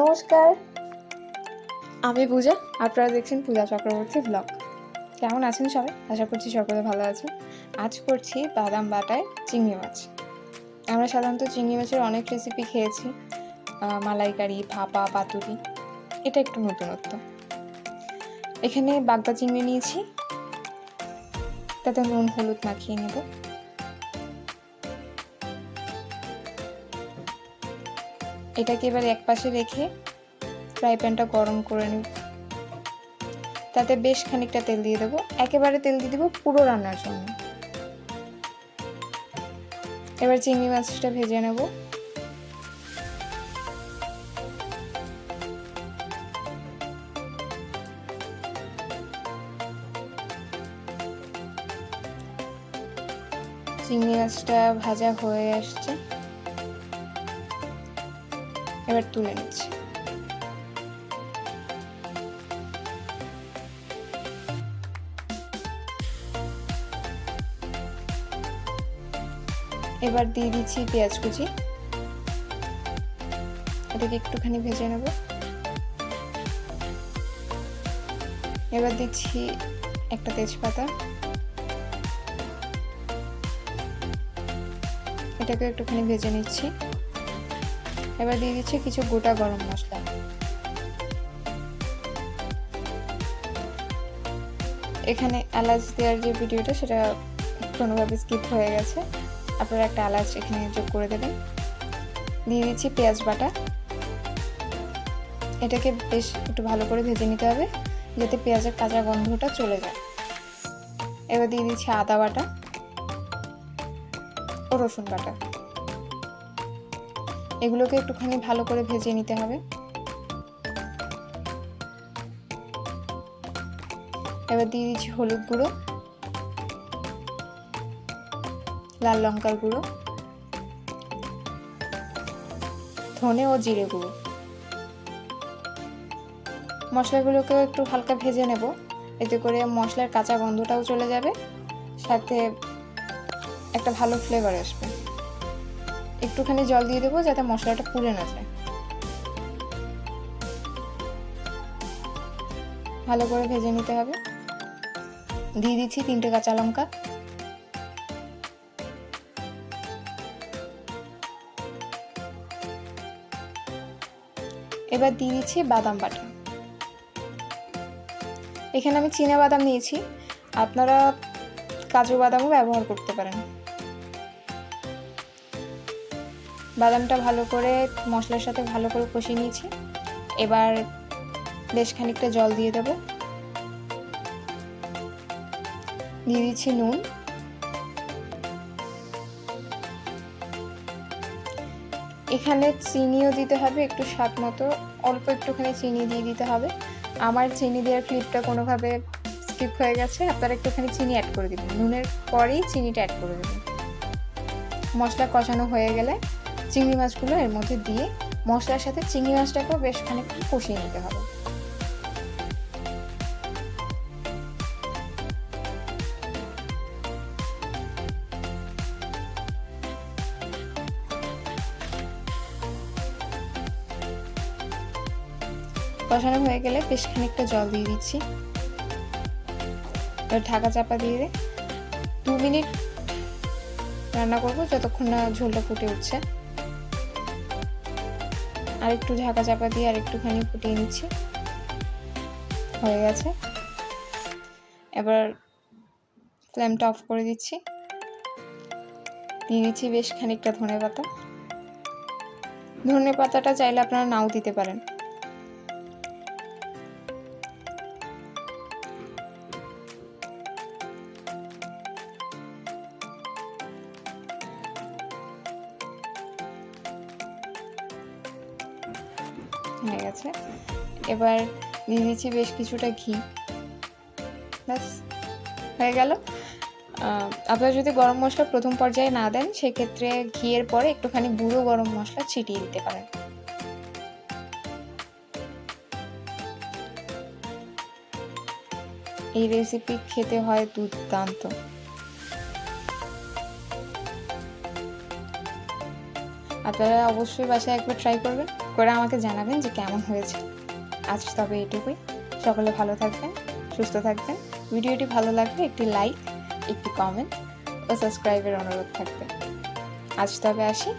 নমস্কার। আমি পূজা, আপনারা দেখছেন পূজা চক্রবর্তী ব্লগ কেমন আছেন সবাই? আশা করছি সকলে ভালো আছেন। আজ করছি বাদাম বাটায় চিংড়ি মাছ। আমরা সাধারণত চিংড়ি মাছের অনেক রেসিপি খেয়েছি। মালাইকারি, ভাপা, পাতুরি। এটা একটু নতুনত্ব। এখানে বাগদা চিংড়ি নিয়েছি। তাতে নুন, হলুদ মাখিয়ে নেব। এটাকে এবার এক পাশে রেখে ফ্রাই প্যানটা গরম করে নিব। তাতে বেশ খানিকটা তেল দিয়ে দেবো। একেবারে তেল দিয়ে দেবো পুরো রান্নার জন্য। এবার চিংড়ি মাছটা ভেজে নেব। চিংড়ি মাছটা ভাজা হয়ে আসছে। এবার তুলে নিচ্ছি। এবার দিয়ে দিচ্ছি পেঁয়াজ কুচি। এটাকে একটুখানি ভেজে নেব। এবার দিচ্ছি একটা তেজপাতা। এটাকে একটুখানি ভেজে নিচ্ছি। এবার দিয়ে দিচ্ছি কিছু গোটা গরম মশলা। এখানে এলাচ দেওয়ার যে ভিডিওটা, সেটা কোনোভাবে স্কিপ হয়ে গেছে। আপনারা একটা এলাচ এখানে যোগ করে দেবেন। দিয়ে দিচ্ছি পেঁয়াজ বাটা। এটাকে বেশ একটু ভালো করে ভেজে নিতে হবে, যাতে পেঁয়াজের কাঁচা গন্ধটা চলে যায়। এবার দিয়ে দিচ্ছি আদা বাটা ও রসুন বাটা। এগুলোকে একটুখানি ভালো করে ভেজে নিতে হবে। এবার দিয়ে দিচ্ছি হলুদ গুঁড়ো, লাল লঙ্কার গুঁড়ো, ধনে ও জিরে গুঁড়ো। মশলাগুলোকেও একটু হালকা ভেজে নেব, এতে করে মশলার কাঁচা গন্ধটাও চলে যাবে, সাথে একটা ভালো ফ্লেভার আসবে। একটুখানি জল দিয়ে দেবো যাতে মশলাটা পুড়ে না যায়। ভালো করে ভেজে নিতে হবে। দিয়ে দিচ্ছি তিনটে কাঁচা লঙ্কা। এবার দিয়ে দিচ্ছি বাদাম বাটা। এখানে আমি চীনা বাদাম নিয়েছি। আপনারা কাজু বাদামও ব্যবহার করতে পারেন। বাদামটা ভালো করে, মশলার সাথে ভালো করে কষিয়ে নিয়েছি। এবার বেশ খানিকটা জল দিয়ে দেব। দিয়ে দিচ্ছি নুন। এখানে চিনিও দিতে হবে, একটু স্বাদ মতো। অল্প একটুখানি চিনি দিয়ে দিতে হবে। আমার চিনি দেওয়ার ক্লিপটা কোনোভাবে স্কিপ হয়ে গেছে। আপনারা একটুখানি চিনি অ্যাড করে দেবেন। নুনের পরেই চিনিটা অ্যাড করে দেবেন। মশলা কষানো হয়ে গেলে চিংড়ি মাছগুলো এর মধ্যে দিয়ে মশলার সাথে চিংড়ি মাছটাকেও বেশ খানিকটা কষিয়ে নিতে হবে। কষানো হয়ে গেলে বেশ খানিকটা জল দিয়ে দিচ্ছি। ঢাকা চাপা দিয়ে দু মিনিট রান্না করব, যতক্ষণ না ঝোলটা ফুটে উঠছে। আর একটু ঢাকা চাপা দিয়ে আর একটুখানি ফুটিয়ে নিচ্ছি। হয়ে গেছে। এবার ফ্লেমটা অফ করে দিচ্ছি। দিয়ে দিচ্ছি বেশ খানিকটা ধনে পাতা ধনে পাতাটা চাইলে আপনারা নাও দিতে পারেন। হয়ে গেছে। এবার দিয়ে দিচ্ছি বেশ কিছুটা ঘি। ব্যাস, হয়ে গেল। আপনারা যদি গরম মশলা প্রথম পর্যায়ে না দেন, সেক্ষেত্রে ঘিয়ের পরে একটুখানি গুঁড়ো গরম মশলা ছিটিয়ে দিতে পারেন। এই রেসিপি খেতে হয় দুর্দান্ত। আপনারা অবশ্যই বাসায় একবার ট্রাই করবেন, করে আমাকে জানাবেন যে কেমন হয়েছে। আজ তবে এটুকুই। সকলে ভালো থাকবেন, সুস্থ থাকবেন। ভিডিওটি ভালো লাগলে একটি লাইক একটি কমেন্ট ও সাবস্ক্রাইবের অনুরোধ থাকবে। আজ তবে আসি।